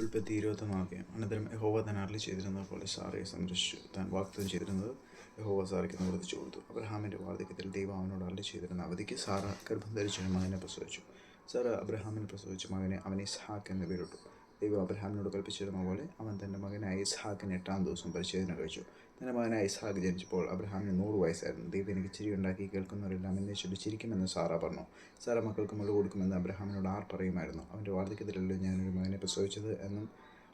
ഉൽപ്പത്തി ഇരുപത്തൊന്നാമധ്യായം അനന്തരം യഹോവ തന്നെ അരളി ചെയ്തിരുന്നത് പോലെ സാറയെ സംരക്ഷിച്ചു താൻ വാഗ്ദത്തം ചെയ്തിരുന്നത് യഹോവ സാറയ്ക്ക് നിവർത്തിച്ചു കൊടുത്തു. അബ്രഹാമിന്റെ വാർദ്ധക്യത്തിൽ ദൈവം അവനോട് അരളി ചെയ്തിരുന്ന അവധിക്ക് സാറ ഗർഭം ധരിച്ചൊരു മകനെ പ്രസവിച്ചു. സാറ അബ്രഹാമിനെ പ്രസവിച്ച മകനെ അവനെ ഇസ്ഹാക്ക് എന്ന് പേരിട്ടു. ദൈവം അബ്രഹാമിനോട് കൽപ്പിച്ചിരുന്ന പോലെ അവൻ തന്റെ മകനായ ഇസ്ഹാക്കിന് എട്ടാം ദിവസം പരിശോധന കഴിച്ചു. തന്റെ മകനായ ഇസ്ഹാക്ക് ജനിച്ചപ്പോൾ അബ്രഹാമിന് നൂറ് വയസ്സായിരുന്നു. ദൈവം എനിക്ക് ചിരി ഉണ്ടാക്കി കേൾക്കുന്നവരെല്ലാം എന്നെ ചൊല്ലി ചിരിക്കുമെന്ന് സാറ പറഞ്ഞു. സാറ മക്കൾക്ക് മുള്ളു കൊടുക്കുമെന്ന് അബ്രഹാമിനോട് ആർ പറയുമായിരുന്നു. അവന്റെ വാർദ്ധക്യത്തിലല്ലോ ഞാനൊരു മകനെ പ്രസവിച്ചത് എന്നും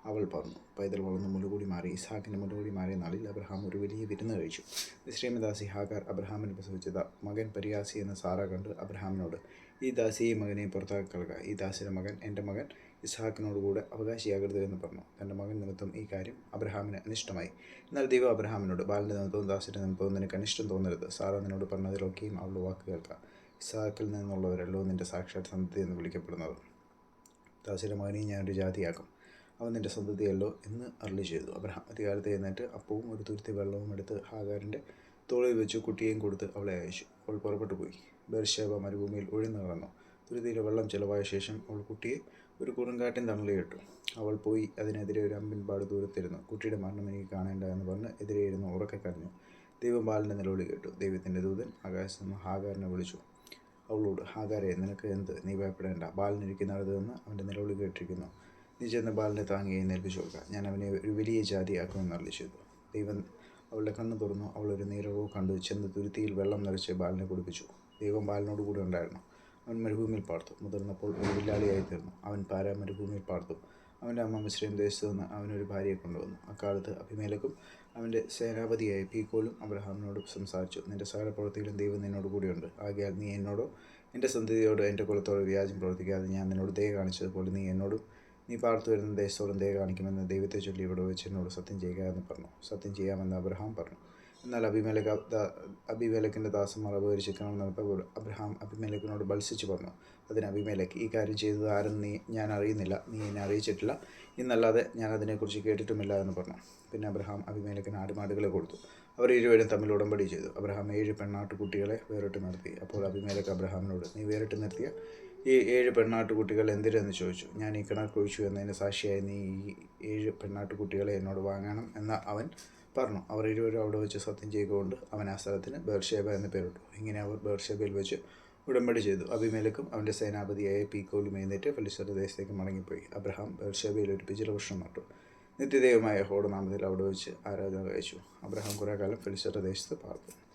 അവൾ പറഞ്ഞു. പൈതൽ വളർന്ന് മുലുകൂടി മാറി ഇസ്ഹാക്കിന്റെ മുലുകൂടി മാറിയ നാളിൽ അബ്രഹാം ഒരു വലിയ വിരുന്ന് കഴിച്ചു. നിശ്രേമദാസി ഹാഗാർ അബ്രഹാമിന് പ്രസവിച്ചത് മകൻ പരിയാസി എന്ന സാറ കണ്ട് അബ്രഹാമിനോട് ഈ ദാസിയെ മകനെ പുറത്താക്കി കളക. ഈ ദാസിയുടെ മകൻ എന്റെ മകൻ. ഇസ്ഹാക്കിനോടുകൂടെ അവകാശിയാകരുത് എന്ന് പറഞ്ഞു. തന്റെ മകൻ നിമിത്തം ഈ കാര്യം അബ്രഹാമിന് അനിഷ്ടമായി. എന്നാൽ ദൈവം അബ്രഹാമിനോട് ബാലിന്റെ നിമിത്തവും ദാസിന്റെ നിമിത്തവും നിനക്ക് അനിഷ്ടം തോന്നരുത്. സാറ നിന്നോട് പറഞ്ഞതിലൊക്കെയും അവളുടെ വാക്ക് കേൾക്കാം. ഇസ്ഹാക്കിൽ നിന്നുള്ളവരല്ലോ നിന്റെ സാക്ഷാത് സന്തതി എന്ന് വിളിക്കപ്പെടുന്നത്. ദാസിയുടെ മകനെയും ഞാനൊരു ജാതിയാക്കും. അവൻ നിന്റെ സന്തതിയല്ലോ എന്ന് അരളി ചെയ്തു. അബ്രഹാം അധികാരത്തെ എഴുന്നേറ്റ് അപ്പവും ഒരു തുരുത്തി വെള്ളവും എടുത്ത് ഹാഗാരിന്റെ തോളിൽ വെച്ച് കുട്ടിയെയും കൊടുത്ത് അവളെ അയച്ചു. അവൾ പുറപ്പെട്ടു പോയി. ബേർഷേബ മരുഭൂമിയിൽ ഒഴിഞ്ഞു നടന്നു. തുരുത്തിയിലെ വെള്ളം ചിലവായ ശേഷം അവൾ കുട്ടിയെ ഒരു കുറുങ്കാട്ടിൻ തണലിയിട്ടു അവൾ പോയി അതിനെതിരെ ഒരു അമ്പിൻപാട് ദൂരത്തിരുന്നു. കുട്ടിയുടെ മരണം എനിക്ക് കാണേണ്ട എന്ന് പറഞ്ഞ് എതിരെ ഇരുന്ന് ഉറക്കെ കരഞ്ഞു. ദൈവം ബാലിന്റെ നിലവിളി കേട്ടു. ദൈവത്തിന്റെ ദൂതൻ ആകാശത്ത് നിന്ന് ഹാഗാറിനെ വിളിച്ചു. അവളോട് ഹാഗാരെ നിനക്ക് എന്ത്? നീ ഭയപ്പെടേണ്ട. ബാലനിരിക്കുന്നിടത്ത് നിന്ന് അവന്റെ നിലവിളി കേട്ടിരിക്കുന്നു. നീ ചെന്ന് ബാലിനെ താങ്ങി എഴുന്നേൽപ്പിച്ചു കൊടുക്കുക ഞാൻ അവനെ ഒരു വലിയ ജാതിയാക്കുമെന്ന് ചെയ്തു. ദൈവം അവളുടെ കണ്ണ് തുറന്നു അവൾ ഒരു നീരകവും കണ്ടു ചെന്ന് തുരുത്തിയിൽ വെള്ളം നിറച്ച് ബാലിനെ കുടിപ്പിച്ചു. ദൈവം ബാലിനോട് കൂടെ ഉണ്ടായിരുന്നു. അവൻ മരുഭൂമിയിൽ പാർത്തു. മുതിർന്നപ്പോൾ ഒരു വില്ലാളിയായി തീർന്നു. അവൻ പാര മരുഭൂമിയിൽ പാർത്തു. അവന്റെ അമ്മ മിശ്രയും ദേശത്തു നിന്ന് അവനൊരു ഭാര്യയെ കൊണ്ടുവന്നു. അക്കാലത്ത് അഭിമേലക്കും അവന്റെ സേനാപതിയായ പീക്കോലും അബ്രഹാമിനോട് സംസാരിച്ചു. നിന്റെ സകല പ്രവൃത്തിയിലും ദൈവം നിന്നോട് കൂടിയുണ്ട്. ആകയാൽ നീ എന്നോടോ എന്റെ സന്തതിയോട് എന്റെ കുലത്തോടോ വ്യാജം പ്രവർത്തിക്കാതെ ഞാൻ നിന്നോട് ദയ കാണിച്ചതുപോലെ നീ എന്നോടും നീ പാർത്തു വരുന്ന ദേശത്തോടും ദയ കാണിക്കുമെന്ന് ദൈവത്തെ ചൊല്ലി ഇവിടെ വെച്ച് എന്നോട് സത്യം ചെയ്യുക എന്ന് പറഞ്ഞു. സത്യം ചെയ്യാമെന്ന് അബ്രഹാം പറഞ്ഞു. എന്നാൽ അഭിമേലക അഭിമേലക്കിന്റെ ദാസന്മാർ അപകരിച്ചിരിക്കണമെന്ന് അബ്രഹാം അഭിമേലക്കിനോട് ബത്സിച്ച് പറഞ്ഞു അതിന് അഭിമേലക്ക് ഈ കാര്യം ചെയ്തത് ആരും നീ ഞാൻ അറിയുന്നില്ല. നീ എന്നെ അറിയിച്ചിട്ടില്ല. ഇന്നല്ലാതെ ഞാൻ അതിനെക്കുറിച്ച് കേട്ടിട്ടുമില്ല എന്ന് പറഞ്ഞു. പിന്നെ അബ്രഹാം അഭിമേലക്കിന് ആടുമാടുകളെ കൊടുത്തു. അവർ ഇരുവരും തമ്മിൽ ഉടമ്പടി ചെയ്തു. അബ്രഹാം ഏഴ് പെണ്ണാട്ടുകുട്ടികളെ വേറിട്ട് നിർത്തി. അപ്പോൾ അഭിമേലക്ക് അബ്രഹാമിനോട് നീ വേറിട്ട് നിർത്തിയ ഈ ഏഴ് പെണ്ണാട്ടുകുട്ടികൾ എന്തിനെന്ന് ചോദിച്ചു. ഞാൻ ഈ കിണർ കുഴിച്ചു എന്നതിന് സാക്ഷിയായി നീ ഈ ഏഴ് പെണ്ണാട്ടുകുട്ടികളെ എന്നോട് വാങ്ങണം എന്ന് അവൻ പറഞ്ഞു. അവർ ഇരുവരും അവിടെ വെച്ച് സത്യം ചെയ്തുകൊണ്ട് അവൻ ആ സ്ഥലത്തിന് ബേർഷേബ എന്ന് പേരിട്ടു. ഇങ്ങനെ അവർ ബേർഷേബയിൽ വെച്ച് ഉടമ്പടി ചെയ്തു. അഭിമേലക്കും അവന്റെ സേനാപതിയായ പീക്കോലും എഴുന്നേറ്റ് ഫലിസ്തീൻ ദേശത്തേക്ക് മടങ്ങിപ്പോയി. അബ്രഹാം ബേർഷേബയിൽ ഒരു പിച്ചില ഭക്ഷണം നട്ടു. നിത്യദൈവമായ ഹോഡ് നാമത്തിൽ അവിടെ വെച്ച് ആരാധന കഴിച്ചു. അബ്രഹാം കുറേ കാലം ഫലിസ്തീൻ ദേശത്ത് പാർത്തു.